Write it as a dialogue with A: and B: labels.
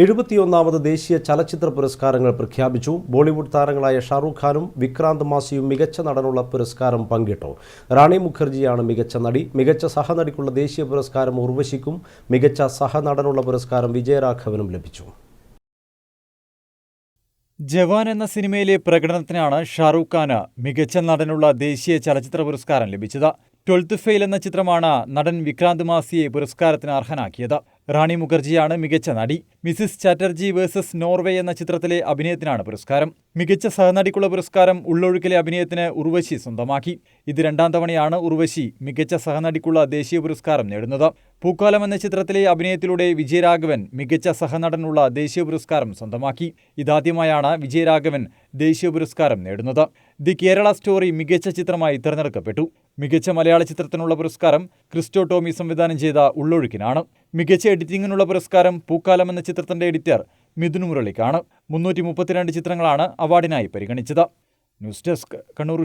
A: എഴുപത്തിയൊന്നാമത് ദേശീയ ചലച്ചിത്ര പുരസ്കാരങ്ങൾ പ്രഖ്യാപിച്ചു. ബോളിവുഡ് താരങ്ങളായ ഷാറൂഖ് ഖാനും വിക്രാന്ത് മാസിയും മികച്ച നടനുള്ള പുരസ്കാരം പങ്കിട്ടു. റാണി മുഖർജിയാണ് മികച്ച നടി. മികച്ച സഹനടിക്കുള്ള ദേശീയ പുരസ്കാരം ഉർവശിക്കും. മികച്ച സഹനടനുള്ള പുരസ്കാരം വിജയരാഘവനും ലഭിച്ചു.
B: ജവാൻ എന്ന സിനിമയിലെ പ്രകടനത്തിനാണ് ഷാറൂഖ് ഖാന് മികച്ച നടനുള്ള ദേശീയ ചലച്ചിത്ര പുരസ്കാരം ലഭിച്ചത്. ട്വൽത്ത് ഫെയിൽ എന്ന ചിത്രമാണ് നടൻ വിക്രാന്ത് മാസിയെ പുരസ്കാരത്തിന് അർഹനാക്കിയത്. റാണി മുഖർജിയാണ് മികച്ച നടി. മിസിസ് ചാറ്റർജി വേഴ്സസ് നോർവേ എന്ന ചിത്രത്തിലെ അഭിനയത്തിനാണ് പുരസ്കാരം. മികച്ച സഹനടിക്കുള്ള പുരസ്കാരം ഉള്ളൊഴുക്കിലെ അഭിനയത്തിന് ഉർവശി സ്വന്തമാക്കി. ഇത് രണ്ടാം തവണയാണ് ഉർവശി മികച്ച സഹനടിക്കുള്ള ദേശീയ പുരസ്കാരം നേടുന്നത്. പൂക്കാലം എന്ന ചിത്രത്തിലെ അഭിനയത്തിലൂടെ വിജയരാഘവൻ മികച്ച സഹനടനുള്ള ദേശീയ പുരസ്കാരം സ്വന്തമാക്കി. ഇതാദ്യമായാണ് വിജയരാഘവൻ ദേശീയ പുരസ്കാരം നേടുന്നത്. ദി കേരള സ്റ്റോറി മികച്ച ചിത്രമായി തിരഞ്ഞെടുക്കപ്പെട്ടു. മികച്ച മലയാള ചിത്രത്തിനുള്ള പുരസ്കാരം ക്രിസ്റ്റോ ടോമി സംവിധാനം ചെയ്ത ഉള്ളൊഴുക്കിനാണ്. മികച്ച എഡിറ്റിംഗിനുള്ള പുരസ്കാരം പൂക്കാലം എന്ന ചിത്രത്തിന്റെ എഡിറ്റർ മിഥുൻ മുരളിക്കാണ്. മുന്നൂറ്റി മുപ്പത്തിരണ്ട് ചിത്രങ്ങളാണ് അവാർഡിനായി പരിഗണിച്ചത്. News desk Kannur